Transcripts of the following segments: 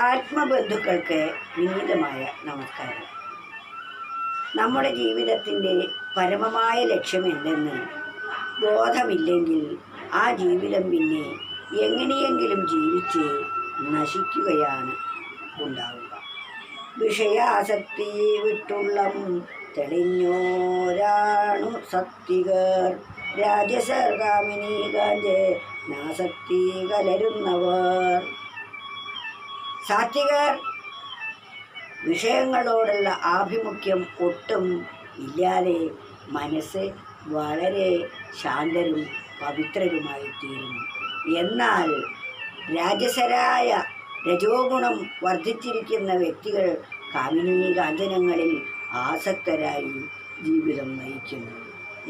ആത്മബന്ധുക്കൾക്ക് വിനീതമായ നമസ്കാരം. നമ്മുടെ ജീവിതത്തിന്റെ പരമമായ ലക്ഷ്യം എന്തെന്ന് ബോധമില്ലെങ്കിൽ ആ ജീവിതം പിന്നെ എങ്ങനെയെങ്കിലും ജീവിച്ച് നശിക്കുകയാണ് ഉണ്ടാവുക. വിഷയാസക്തി വിട്ടുള്ളം തെളിഞ്ഞോരാണു സത്വികർ. രാജസർഗാമിനി കാഞ്ചേ നാസക്തി കലരുന്നവർ. സാത്വികർ വിഷയങ്ങളോടുള്ള ആഭിമുഖ്യം ഒട്ടും ഇല്ലാതെ മനസ്സ് വളരെ ശാന്തരും പവിത്രരുമായി തീരുന്നു എന്നാൽ രാജസരായ രജോഗുണം വർദ്ധിച്ചിരിക്കുന്ന വ്യക്തികൾ കാമിനീ കാഞ്ചനങ്ങളിൽ ആസക്തരായി ജീവിതം നയിക്കുന്നു.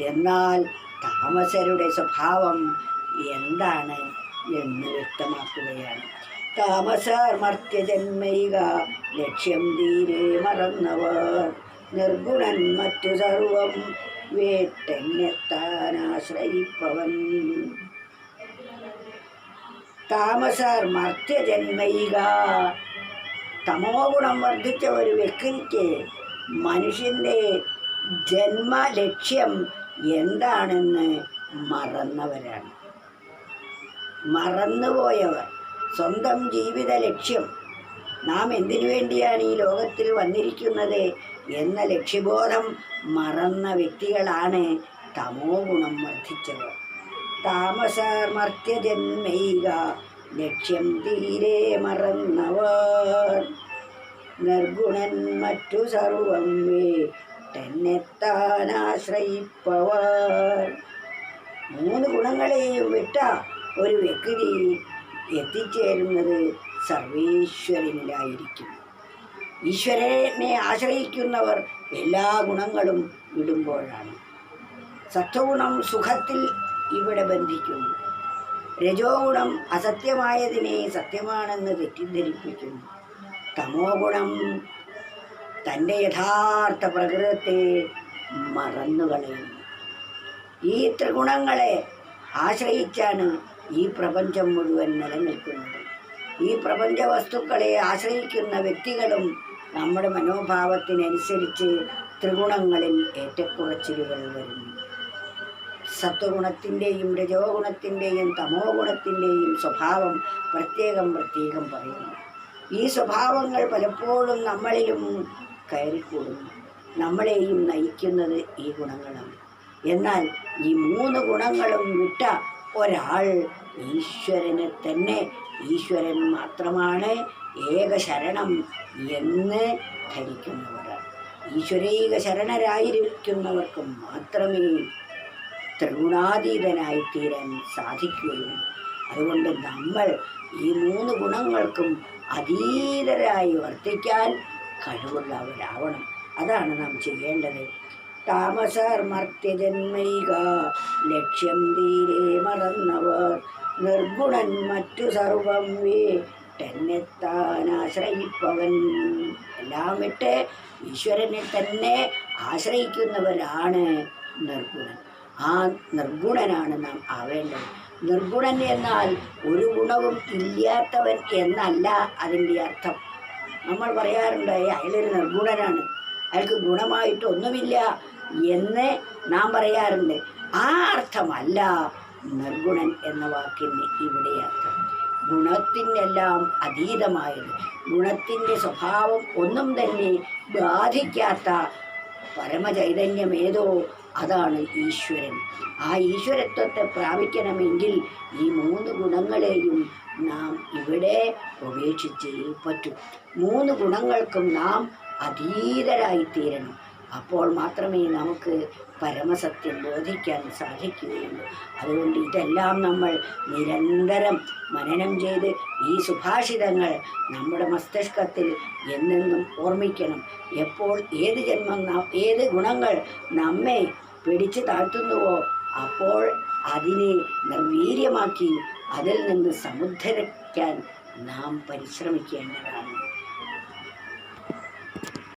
എന്നാൽ താമസരുടെ സ്വഭാവം എന്താണ് എന്ന് വ്യക്തമാക്കുകയാണ്. താമസർ മർത്യജന്മയിക ലക്ഷ്യം തീരെ മറന്നവർ. നിർഗുണൻ മറ്റു സർവം വേട്ടെന്നെത്താനാശ്രയിപ്പവൻ താമസർ മർത്യജന്മയിക തമോ ഗുണം വർദ്ധിച്ച ഒരു വ്യക്തിക്ക് മനുഷ്യന്റെ ജന്മലക്ഷ്യം എന്താണെന്ന് മറന്നവരാണ്. മറന്നുപോയവർ. സ്വന്തം ജീവിത ലക്ഷ്യം. നാം എന്തിനു വേണ്ടിയാണ് ഈ ലോകത്തിൽ വന്നിരിക്കുന്നത് എന്ന ലക്ഷ്യബോധം മറന്ന വ്യക്തികളാണ് തമോ ഗുണം വർദ്ധിച്ചത് താമസമർത്യജന്മയിക ലക്ഷ്യം തീരെ മറന്നവർ. നിർഗുണൻ മറ്റു സർവം വേട്ടെന്നെത്താനാശ്രയിപ്പവർ മൂന്ന് ഗുണങ്ങളെയും വിട്ട ഒരു വ്യക്തി എത്തിച്ചേരുന്നത് സർവേശ്വരനിലായിരിക്കും. ഈശ്വരനെ ആശ്രയിക്കുന്നവർ എല്ലാ ഗുണങ്ങളും വിടുമ്പോഴാണ്. സത്വഗുണം സുഖത്തിൽ ഇവിടെ ബന്ധിക്കുന്നു. രജോ ഗുണം അസത്യമായതിനെ സത്യമാണെന്ന് തെറ്റിദ്ധരിപ്പിക്കുന്നു. തമോ ഗുണം തന്റെ യഥാർത്ഥ പ്രകൃതത്തെ മറന്നുകളയുന്നു. ഈ ത്രിഗുണങ്ങളെ ആശ്രയിച്ചാണ് ഈ പ്രപഞ്ചം മുഴുവൻ നിലനിൽക്കുന്നത്. ഈ പ്രപഞ്ച വസ്തുക്കളെ ആശ്രയിക്കുന്ന വ്യക്തികളും നമ്മുടെ മനോഭാവത്തിനനുസരിച്ച് ത്രിഗുണങ്ങളിൽ ഏറ്റക്കുറച്ചിലുകൾ വരുന്നു. സത്വഗുണത്തിന്റെയും രജോഗുണത്തിന്റെയും തമോ ഗുണത്തിന്റെയും സ്വഭാവം പ്രത്യേകം പ്രത്യേകം പറയുന്നു. ഈ സ്വഭാവങ്ങൾ പലപ്പോഴും നമ്മളിലും കയറിക്കൂടുന്നു. നമ്മളെയും നയിക്കുന്നത് ഈ ഗുണങ്ങളാണ്. എന്നാൽ ഈ മൂന്ന് ഗുണങ്ങളും വിട്ട ഒരാൾ ഈശ്വരനെ തന്നെ ഈശ്വരൻ മാത്രമാണ് ഏക ശരണം എന്ന് ധരിക്കുന്നവർ. ഈശ്വരീക ശരണരായിരിക്കുന്നവർക്ക് മാത്രമേ ത്രിഗുണാതീതനായി തീരാൻ സാധിക്കുകയുള്ളൂ. അതുകൊണ്ട് നമ്മൾ ഈ മൂന്ന് ഗുണങ്ങൾക്കും അതീതരായി വർത്തിക്കാൻ കഴിവുള്ളവരാവണം. അതാണ് നാം ചെയ്യേണ്ടത്. താമസർ മർത്യജന്മൈക ലക്ഷ്യം തീരെ മറന്നവർ നിർഗുണൻ മറ്റു സർവം വേ. തന്നെത്താൻ ആശ്രയിപ്പവൻ എല്ലാം വിട്ട് ഈശ്വരനെ തന്നെ ആശ്രയിക്കുന്നവരാണ് നിർഗുണൻ. ആ നിർഗുണനാണ് നാം ആവേണ്ടത്. നിർഗുണൻ എന്നാൽ ഒരു ഗുണവും ഇല്ലാത്തവൻ എന്നല്ല അതിന്റെ അർത്ഥം. നമ്മൾ പറയാറുണ്ട് "ഏയ് അയാളൊരു നിർഗുണനാണ്. അയാൾക്ക് ഗുണമായിട്ടൊന്നുമില്ല എന്ന് നാം പറയാറുണ്ട്. ആ അർത്ഥമല്ല നിർഗുണൻ എന്ന വാക്കിന് ഇവിടെ അർത്ഥം. ഗുണത്തിനെല്ലാം അതീതമായത്. ഗുണത്തിന്റെ സ്വഭാവം ഒന്നും തന്നെ ബാധിക്കാത്ത പരമചൈതന്യമേതോ അതാണ് ഈശ്വരൻ. ആ ഈശ്വരത്വത്തെ പ്രാപിക്കണമെങ്കിൽ ഈ മൂന്ന് ഗുണങ്ങളെയും നാം ഇവിടെ ഉപേക്ഷിച്ചേ പറ്റൂ. മൂന്ന് ഗുണങ്ങൾക്കും നാം അതീതരായി തീരണം അപ്പോൾ മാത്രമേ നമുക്ക് പരമസത്യം ബോധിക്കാൻ സാധിക്കുകയുള്ളൂ. അതുകൊണ്ട് ഇതെല്ലാം നമ്മൾ നിരന്തരം മനനം ചെയ്ത് ഈ സുഭാഷിതങ്ങൾ നമ്മുടെ മസ്തിഷ്കത്തിൽ എന്നെന്നും ഓർമ്മിക്കണം. എപ്പോൾ ഏത് ജന്മം ഏത് ഗുണങ്ങൾ നമ്മെ പിടിച്ചു താഴ്ത്തുന്നുവോ അപ്പോൾ അതിനെ നിർവീര്യമാക്കി അതിൽ നിന്ന് സമുദ്ധരിക്കാൻ നാം പരിശ്രമിക്കേണ്ടതാണ്.